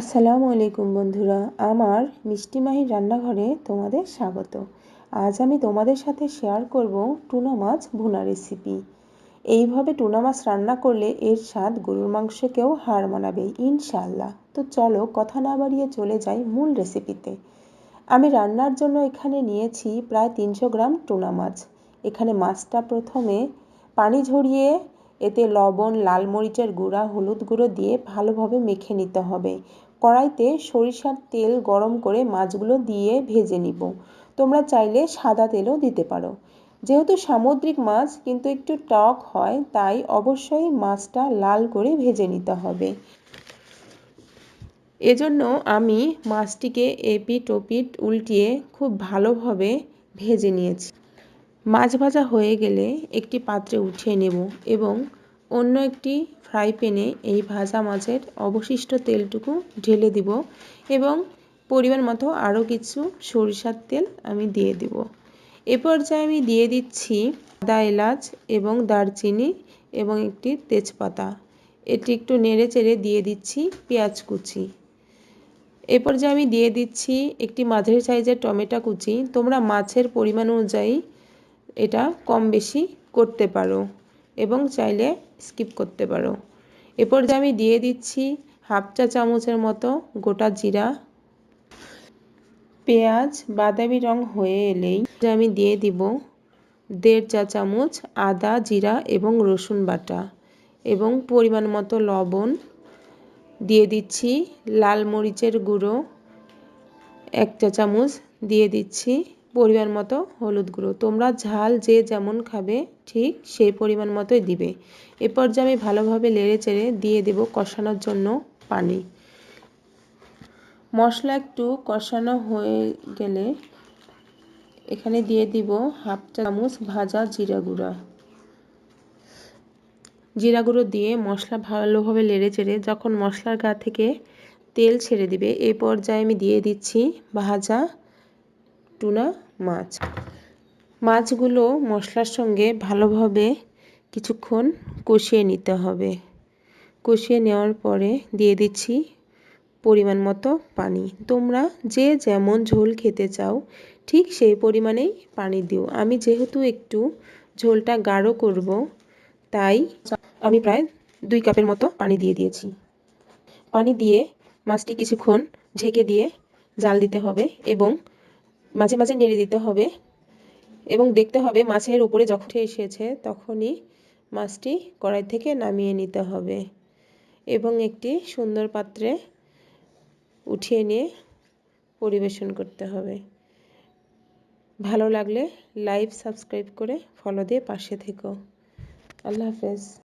আসসালামু আলাইকুম বন্ধুরা, আমার মিষ্টি মাহির রান্নাঘরে তোমাদের স্বাগত। আজ আমি তোমাদের সাথে শেয়ার করব টুনা মাছ ভুনা রেসিপি এইভাবে টুনা মাছ রান্না করলে এর স্বাদ গরুর মাংসকেও হার মানাবে ইনশাল্লাহ তো চলো কথা না বাড়িয়ে চলে যাই মূল রেসিপিতে আমি রান্নার জন্য এখানে নিয়েছি প্রায় তিনশো গ্রাম টুনা মাছ। এখানে মাছটা প্রথমে পানি ঝরিয়ে এতে লবণ, লাল মরিচের গুঁড়া, হলুদ গুঁড়ো দিয়ে ভালোভাবে মেখে নিতে হবে। কড়াইতে সরিষার তেল গরম করে মাছগুলো দিয়ে ভেজে নিব। তোমরা চাইলে সাদা তেলও দিতে পারো। যেহেতু সামুদ্রিক মাছ, কিন্তু একটু টক হয়, তাই অবশ্যই মাছটা লাল করে ভেজে নিতে হবে। এজন্য আমি মাছটিকে এপিট ওপিট উল্টিয়ে খুব ভালোভাবে ভেজে নিয়েছি। মাছ ভাজা হয়ে গেলে একটি পাত্রে উঠিয়ে নেব এবং অন্য একটি ফ্রাই প্যানে এই ভাজা মাছের অবশিষ্ট তেলটুকু ঢেলে দিব এবং পরিমাণ মতো আরও কিছু সরিষার তেল আমি দিয়ে দিব। এ পর্যায়ে আমি দিয়ে দিচ্ছি আদা, এলাচ এবং দারচিনি এবং একটি তেজপাতা। এটি একটু নেড়ে চেড়ে দিয়ে দিচ্ছি পেঁয়াজ কুচি। এ পর্যায়ে আমি দিয়ে দিচ্ছি একটি মাঝারি সাইজের টমেটো কুচি। তোমরা মাছের পরিমাণ অনুযায়ী এটা কম বেশি করতে পারো এবং চাইলে স্কিপ করতে পারো। এরপর যে আমি দিয়ে দিচ্ছি হাফ চা চামচের মতো গোটা জিরা। পেঁয়াজ, বাদামি রং হয়ে এলেই যে আমি দিয়ে দিব দেড় চা চামচ আদা, জিরা এবং রসুন বাটা এবং পরিমাণ মতো লবণ। দিয়ে দিচ্ছি লাল মরিচের গুঁড়ো। এক চা চামচ দিয়ে দিচ্ছি পরিমাণ মতো হলুদ গুঁড়ো। তোমরা ঝাল যে যেমন খাবে, ঠিক সেই পরিমাণ মতোই দিবে। এরপর পর্যায়ে আমি ভালোভাবে লেড়ে চেড়ে দিয়ে দেব কষানোর জন্য পানি। মশলা একটু কষানো হয়ে গেলে এখানে দিয়ে দিব হাফ চামচ ভাজা জিরা গুঁড়া। জিরা গুঁড়ো দিয়ে মশলা ভালোভাবে লেড়ে চেড়ে যখন মশলার গা থেকে তেল ছেড়ে দিবে এই পর্যায়ে আমি দিয়ে দিচ্ছি ভাজা টুনা মাছ। মাছগুলো মশলার সঙ্গে ভালোভাবে কিছুক্ষণ কষিয়ে নিতে হবে। কষিয়ে নেওয়ার পরে দিয়ে দিচ্ছি পরিমাণ মতো পানি। তোমরা যে যেমন ঝোল খেতে চাও, ঠিক সেই পরিমাণেই পানি দিও। আমি যেহেতু একটু ঝোলটা গাঢ় করব, তাই আমি প্রায় দুই কাপের মতো পানি দিয়ে দিয়েছি। পানি দিয়ে মাছটি কিছুক্ষণ ঢেকে দিয়ে জাল দিতে হবে এবং মাঝে মাঝে নেড়ে দিতে হবে এবং দেখতে হবে মাছের উপরে যখন এসেছে তখনই মাছটি কড়াই থেকে নামিয়ে নিতে হবে এবং একটি সুন্দর পাত্রে উঠিয়ে নিয়ে পরিবেশন করতে হবে। ভালো লাগলে লাইভ সাবস্ক্রাইব করে ফলো দিয়ে পাশে থেকো। আল্লাহ হাফেজ।